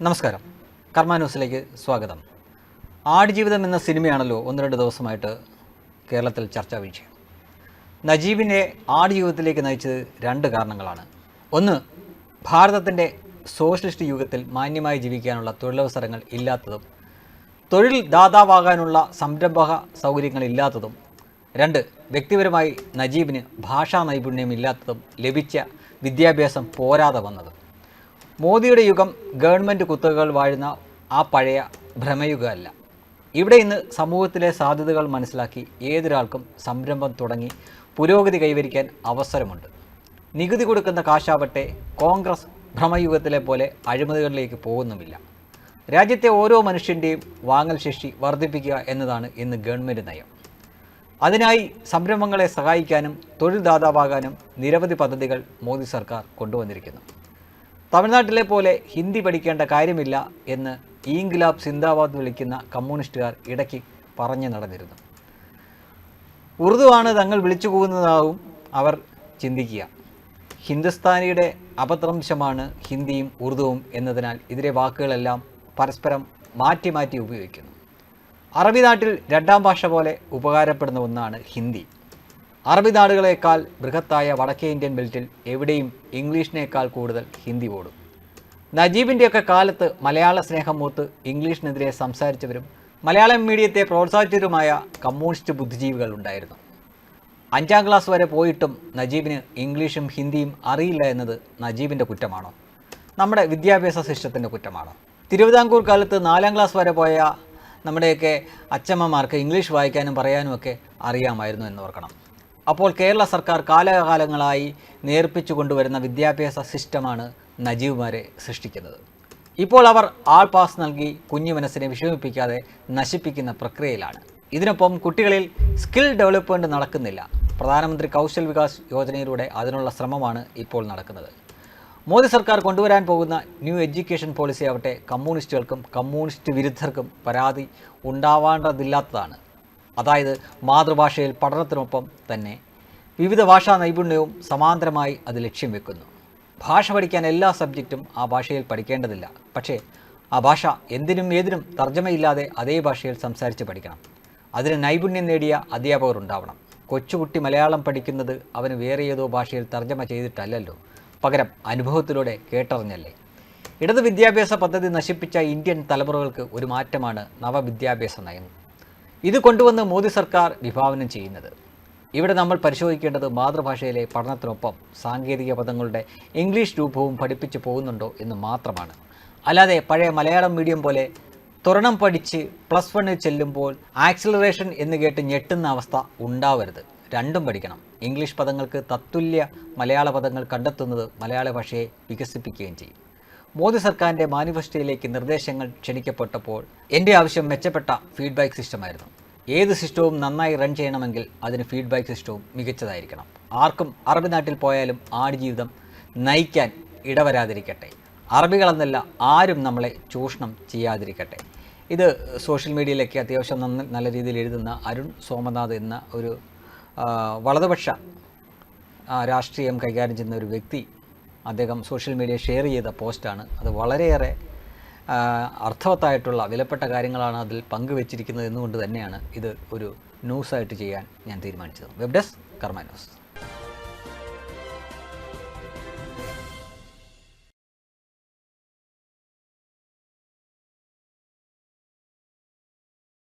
നമസ്കാരം. കർമ്മ ന്യൂസിലേക്ക് സ്വാഗതം. ആടുജീവിതം എന്ന സിനിമയാണല്ലോ ഒന്ന് രണ്ട് ദിവസമായിട്ട് കേരളത്തിൽ ചർച്ചാ വിഷയം. നജീബിനെ ആടുജീവിതത്തിലേക്ക് നയിച്ചത് രണ്ട് കാരണങ്ങളാണ്. ഒന്ന് ഭാരതത്തിന്റെ സോഷ്യലിസ്റ്റ് യുഗത്തിൽ മാന്യമായി ജീവിക്കാനുള്ള തൊഴിലവസരങ്ങൾ ഇല്ലാത്തതും തൊഴിൽ ദാതാവാകാനുള്ള സംരംഭക സൗകര്യങ്ങളില്ലാത്തതും രണ്ട് വ്യക്തിപരമായി നജീബിന് ഭാഷാ നൈപുണ്യം ഇല്ലാത്തതും ലഭിച്ച വിദ്യാഭ്യാസം പോരാതെ വന്നതും. മോദിയുടെ യുഗം ഗവൺമെന്റ് കുത്തകകൾ വാഴുന്ന ആ പഴയ ഭ്രമയുഗമല്ല. ഇവിടെ ഇന്ന് സമൂഹത്തിലെ സാധ്യതകൾ മനസ്സിലാക്കി ഏതൊരാൾക്കും സംരംഭം തുടങ്ങി പുരോഗതി കൈവരിക്കാൻ അവസരമുണ്ട്. നികുതി കൊടുക്കുന്ന കാശാവട്ടെ കോൺഗ്രസ് ഭ്രമയുഗത്തിലെ പോലെ അഴിമതികളിലേക്ക് പോകുന്നുമില്ല. രാജ്യത്തെ ഓരോ മനുഷ്യന്റെയും വാങ്ങൽ ശേഷി വർദ്ധിപ്പിക്കുക എന്നതാണ് ഇന്ന് ഗവൺമെന്റ് നയം. അതിനായി സംരംഭങ്ങളെ സഹായിക്കാനും തൊഴിൽ ദാതാവാകാനും നിരവധി പദ്ധതികൾ മോദി സർക്കാർ കൊണ്ടുവന്നിരിക്കുന്നു. തമിഴ്നാട്ടിലെ പോലെ ഹിന്ദി പഠിക്കേണ്ട കാര്യമില്ല എന്ന് ഈങ്കിലാബ് സിന്ദാബാദ് വിളിക്കുന്ന കമ്മ്യൂണിസ്റ്റുകാർ ഇടയ്ക്ക് പറഞ്ഞു നടന്നിരുന്നു. ഉറുദുവാണ് തങ്ങൾ വിളിച്ചു പോകുന്നതാവും അവർ ചിന്തിക്കുക. ഹിന്ദുസ്ഥാനിയുടെ അപത്രംശമാണ് ഹിന്ദിയും ഉറുദുവും എന്നതിനാൽ ഇതിലെ വാക്കുകളെല്ലാം പരസ്പരം മാറ്റി മാറ്റി ഉപയോഗിക്കുന്നു. അറബി നാട്ടിൽ രണ്ടാം ഭാഷ പോലെ ഉപകാരപ്പെടുന്ന ഒന്നാണ് ഹിന്ദി. അറബി നാടുകളേക്കാൾ ബൃഹത്തായ വടക്കേ ഇന്ത്യൻ ബെൽറ്റിൽ എവിടെയും ഇംഗ്ലീഷിനേക്കാൾ കൂടുതൽ ഹിന്ദി ഓടും. നജീബിന്റെയൊക്കെ കാലത്ത് മലയാള സ്നേഹം മൂത്ത് ഇംഗ്ലീഷിനെതിരെ സംസാരിച്ചവരും മലയാളം മീഡിയത്തെ പ്രോത്സാഹിച്ചവരുമായ കമ്മ്യൂണിസ്റ്റ് ബുദ്ധിജീവികൾ ഉണ്ടായിരുന്നു. അഞ്ചാം ക്ലാസ് വരെ പോയിട്ടും നജീബിന് ഇംഗ്ലീഷും ഹിന്ദിയും അറിയില്ല എന്നത് നജീബിന്റെ കുറ്റമാണോ? നമ്മുടെ വിദ്യാഭ്യാസ സിസ്റ്റത്തിന്റെ കുറ്റമാണോ? തിരുവിതാംകൂർ കാലത്ത് നാലാം ക്ലാസ് വരെ പോയ നമ്മുടെയൊക്കെ അച്ഛമ്മമാർക്ക് ഇംഗ്ലീഷ് വായിക്കാനും പറയാനുമൊക്കെ അറിയാമായിരുന്നു എന്ന് ഓർക്കണം. അപ്പോൾ കേരള സർക്കാർ കാലകാലങ്ങളായി നേർപ്പിച്ചു കൊണ്ടുവരുന്ന വിദ്യാഭ്യാസ സിസ്റ്റമാണ് നജീവുമാരെ സൃഷ്ടിക്കുന്നത്. ഇപ്പോൾ അവർ ആൾ പാസ് നൽകി കുഞ്ഞു മനസ്സിനെ വിഷമിപ്പിക്കാതെ നശിപ്പിക്കുന്ന പ്രക്രിയയിലാണ്. ഇതിനൊപ്പം കുട്ടികളിൽ സ്കിൽ ഡെവലപ്മെന്റ് നടക്കുന്നില്ല. പ്രധാനമന്ത്രി കൗശൽ വികാസ് യോജനയിലൂടെ അതിനുള്ള ശ്രമമാണ് ഇപ്പോൾ നടക്കുന്നത്. മോദി സർക്കാർ കൊണ്ടുവരാൻ പോകുന്ന ന്യൂ എഡ്യൂക്കേഷൻ പോളിസി ആവട്ടെ കമ്മ്യൂണിസ്റ്റുകൾക്കും കമ്മ്യൂണിസ്റ്റ് വിരുദ്ധർക്കും പരാതി ഉണ്ടാവേണ്ടതില്ലാത്തതാണ്. അതായത് മാതൃഭാഷയിൽ പഠനത്തിനൊപ്പം തന്നെ വിവിധ ഭാഷാ നൈപുണ്യവും സമാന്തരമായി അത് ലക്ഷ്യം വെക്കുന്നു. ഭാഷ പഠിക്കാൻ എല്ലാ സബ്ജക്റ്റും ആ ഭാഷയിൽ പഠിക്കേണ്ടതില്ല. പക്ഷേ ആ ഭാഷ എന്തിനും ഏതിനും തർജമയില്ലാതെ അതേ ഭാഷയിൽ സംസാരിച്ച് പഠിക്കണം. അതിന് നൈപുണ്യം നേടിയ അധ്യാപകർ ഉണ്ടാവണം. കൊച്ചുകുട്ടി മലയാളം പഠിക്കുന്നത് അവന് വേറെ ഏതോ ഭാഷയിൽ തർജമ ചെയ്തിട്ടല്ലല്ലോ. പകരം അനുഭവത്തിലൂടെ കേട്ടറിഞ്ഞല്ലേ. ഇടത് വിദ്യാഭ്യാസ പദ്ധതി നശിപ്പിച്ച ഇന്ത്യൻ തലമുറകൾക്ക് ഒരു മാറ്റമാണ് നവവിദ്യാഭ്യാസ നയം. ഇത് കൊണ്ടുവന്ന് മോദി സർക്കാർ വിഭാവനം ചെയ്യുന്നത്. ഇവിടെ നമ്മൾ പരിശോധിക്കേണ്ടത് മാതൃഭാഷയിലെ പഠനത്തിനൊപ്പം സാങ്കേതിക പദങ്ങളുടെ ഇംഗ്ലീഷ് രൂപവും പഠിപ്പിച്ചു പോകുന്നുണ്ടോ എന്ന് മാത്രമാണ്. അല്ലാതെ പഴയ മലയാളം മീഡിയം പോലെ തുറണം പഠിച്ച് പ്ലസ് വണ്ണിൽ ചെല്ലുമ്പോൾ ആക്സിലറേഷൻ എന്ന് കേട്ട് ഞെട്ടുന്ന അവസ്ഥ ഉണ്ടാവരുത്. രണ്ടും പഠിക്കണം. ഇംഗ്ലീഷ് പദങ്ങൾക്ക് തത്തുല്യ മലയാള പദങ്ങൾ കണ്ടെത്തുന്നത് മലയാള ഭാഷയെ വികസിപ്പിക്കുകയും ചെയ്യും. മോദി സർക്കാരിന്റെ മാനിഫെസ്റ്റോയിലേക്ക് നിർദ്ദേശങ്ങൾ ക്ഷണിക്കപ്പെട്ടപ്പോൾ എന്റെ ആവശ്യം മെച്ചപ്പെട്ട ഫീഡ്ബാക്ക് സിസ്റ്റമായിരുന്നു ഏത് സിസ്റ്റവും നന്നായി റൺ ചെയ്യണമെങ്കിൽ അതിന് ഫീഡ്ബാക്ക് സിസ്റ്റവും മികച്ചതായിരിക്കണം. ആർക്കും അറബ് നാട്ടിൽ പോയാലും ആടുജീവിതം നയിക്കാൻ ഇടവരാതിരിക്കട്ടെ. അറബികളെന്നല്ല ആരും നമ്മളെ ചൂഷണം ചെയ്യാതിരിക്കട്ടെ. ഇത് സോഷ്യൽ മീഡിയയിലൊക്കെ അത്യാവശ്യം നന്ന നല്ല രീതിയിൽ എഴുതുന്ന അരുൺ സോമനാഥ് എന്ന ഒരു വലതുപക്ഷ രാഷ്ട്രീയം കൈകാര്യം ചെയ്യുന്ന ഒരു വ്യക്തി അദ്ദേഹം സോഷ്യൽ മീഡിയ ഷെയർ ചെയ്ത പോസ്റ്റാണ്. അത് വളരെയേറെ അർത്ഥവത്തായിട്ടുള്ള വിലപ്പെട്ട കാര്യങ്ങളാണ് അതിൽ പങ്കുവച്ചിരിക്കുന്നത് എന്നുകൊണ്ട് തന്നെയാണ് ഇത് ഒരു ന്യൂസായിട്ട് ചെയ്യാൻ ഞാൻ തീരുമാനിച്ചത്. വെബ് ഡെസ്ക് കർമ്മ